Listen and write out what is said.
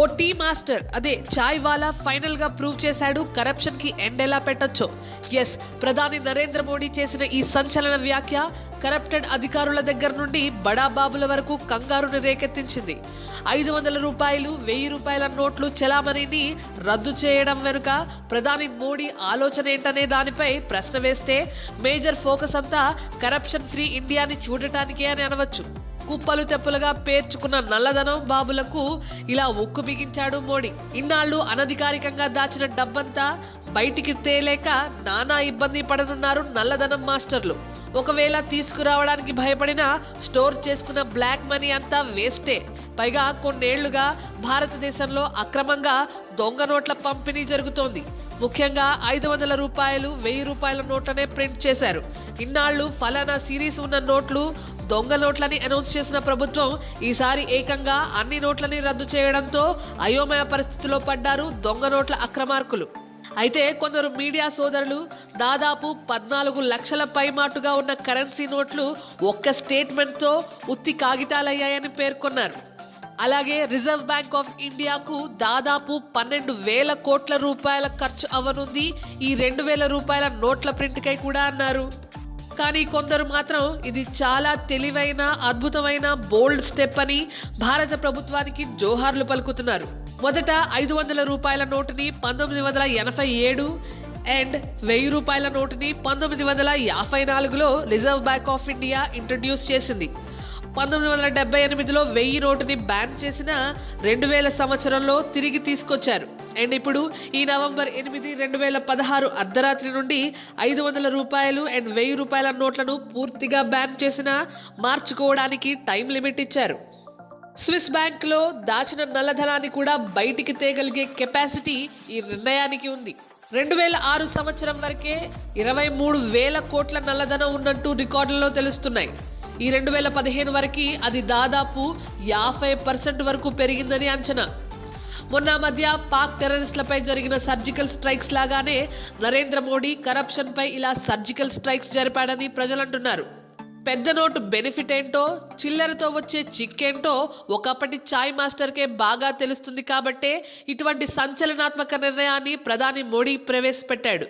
ఓ tea master అదే చాయ్ వాలా ఫైనల్గా prove చేశాడు కరప్షన్కి ఎండ్ ఎలా పెట్టొచ్చో. ఎస్ ప్రధాని నరేంద్ర మోడీ చేసిన ఈ సంచలన వ్యాఖ్య కరప్టెడ్ అధికారుల దగ్గర నుండి బడా బాబుల వరకు కంగారుని రేకెత్తించింది. ఐదు వందల రూపాయలు వెయ్యి రూపాయల నోట్లు చెలామణిని రద్దు చేయడం వెనుక ప్రధాని మోడీ ఆలోచన ఏంటనే దానిపై ప్రశ్న వేస్తే మేజర్ ఫోకస్ అంతా కరప్షన్ ఫ్రీ ఇండియాని చూడటానికే అని అనవచ్చు. కుప్పలు తెప్పలుగా పేర్చుకున్న నల్లధనం బాబులకు ఇలా ఉక్కు బిగించాడు మోడీ. ఇన్నాళ్ళు అనధికారికంగా దాచిన డబ్బంతా బయటికి తేలేక నానా ఇబ్బంది పడనున్నారు నల్లధనం మాస్టర్లు. ఒకవేళ తీసుకురావడానికి భయపడినా స్టోర్ చేసుకున్న బ్లాక్ మనీ అంతా వేస్టే. పైగా కొన్నేళ్ళుగా భారతదేశంలో అక్రమంగా దొంగ నోట్ల పంపిణీ జరుగుతోంది. ముఖ్యంగా ఐదు వందల రూపాయలు వెయ్యి రూపాయల నోట్లనే ప్రింట్ చేశారు. ఇన్నాళ్ళు ఫలానా సిరీస్ ఉన్న నోట్లు దొంగ నోట్లని అనౌన్స్ చేసిన ప్రభుత్వం ఈసారి ఏకంగా అన్ని నోట్లని రద్దు చేయడంతో అయోమయ పరిస్థితిలో పడ్డారు దొంగ నోట్ల అక్రమార్కులు. అయితే కొందరు మీడియా సోదరులు దాదాపు పద్నాలుగు లక్షల పైమాటుగా ఉన్న కరెన్సీ నోట్లు ఒక్క స్టేట్మెంట్తో ఉత్తి కాగితాలయ్యాయని పేర్కొన్నారు. అలాగే రిజర్వ్ బ్యాంక్ ఆఫ్ ఇండియాకు దాదాపు పన్నెండు వేల కోట్ల రూపాయల ఖర్చు అవ్వనుంది ఈ రెండు వేల రూపాయల నోట్ల ప్రింట్కై కూడా అన్నారు. కానీ కొందరు మాత్రం ఇది చాలా తెలివైన అద్భుతమైన బోల్డ్ స్టెప్ అని భారత ప్రభుత్వానికి జోహార్లు పలుకుతున్నారు. మొదట ఐదు వందల రూపాయల నోటుని పంతొమ్మిది వందల ఎనభై ఏడు అండ్ వెయ్యి రూపాయల నోటుని పంతొమ్మిది వందల యాభై నాలుగులో reserve bank of India introduce చేసింది. పంతొమ్మిది వందల డెబ్బై ఎనిమిదిలో వెయ్యి నోటుని బ్యాన్ చేసిన రెండు వేల సంవత్సరంలో తిరిగి తీసుకొచ్చారు. అండ్ ఇప్పుడు ఈ నవంబర్ ఎనిమిది రెండు వేల పదహారు అర్ధరాత్రి నుండి ఐదు వందల రూపాయలు అండ్ వెయ్యి రూపాయల నోట్లను పూర్తిగా బ్యాన్ చేసిన మార్చుకోవడానికి టైం లిమిట్ ఇచ్చారు. స్విస్ బ్యాంక్లో దాచిన నల్లధనాన్ని కూడా బయటికి తేగలిగే కెపాసిటీ ఈ నిర్ణయానికి ఉంది. రెండు వేల ఆరు సంవత్సరం వరకే ఇరవై మూడు వేల కోట్ల నల్లధనం ఉన్నట్టు రికార్డులలో తెలుస్తున్నాయి. ఈ రెండు వేల పదిహేను వరకు అది దాదాపు యాభై పర్సెంట్ వరకు పెరిగిందని అంచనా. మొన్న మధ్య పాక్ టెర్రరిస్టులపై జరిగిన సర్జికల్ స్ట్రైక్స్ లాగానే నరేంద్ర మోడీ కరప్షన్పై ఇలా సర్జికల్ స్ట్రైక్స్ జరిపాడని ప్రజలంటున్నారు. పెద్ద నోటు బెనిఫిట్ ఏంటో చిల్లరతో వచ్చే చిక్కేంటో ఒకప్పటి చాయ్ మాస్టర్కే బాగా తెలుస్తుంది కాబట్టే ఇటువంటి సంచలనాత్మక నిర్ణయాన్ని ప్రధాని మోడీ ప్రవేశపెట్టాడు.